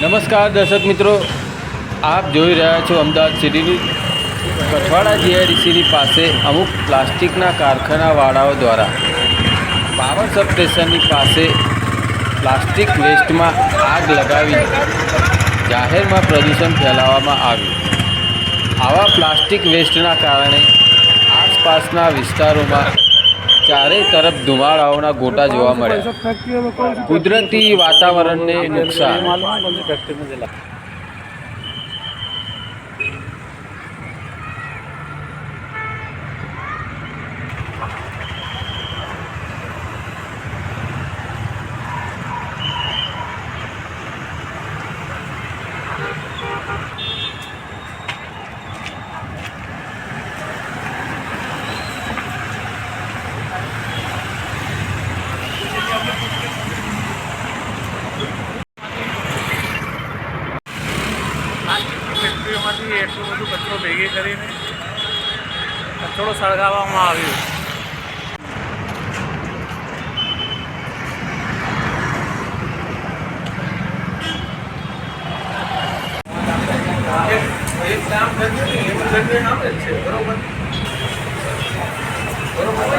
નમસ્કાર દર્શક મિત્રો, આપ જોઈ રહ્યા છો અમદાવાદ સિટીની કઠવાડા જીઆઈડીસીની પાસે અમુક પ્લાસ્ટિકના કારખાનાવાળાઓ દ્વારા પાવર સબસ્ટેશનની પાસે પ્લાસ્ટિક વેસ્ટમાં આગ લગાવી જાહેરમાં પ્રદૂષણ ફેલાવવામાં આવ્યું. આવા પ્લાસ્ટિક વેસ્ટના કારણે આસપાસના વિસ્તારોમાં ચારે તરફ ધુમાડાઓના ગોટા જોવા મળ્યા. કુદરતી વાતાવરણને નુકસાન. છીએ એટલું બધું કચરો ભેગી કરીને કચરો સળગાવવામાં આવ્યો. એક કામ કર્યું એવું જગ્યાએ જ છે બરોબર બરોબર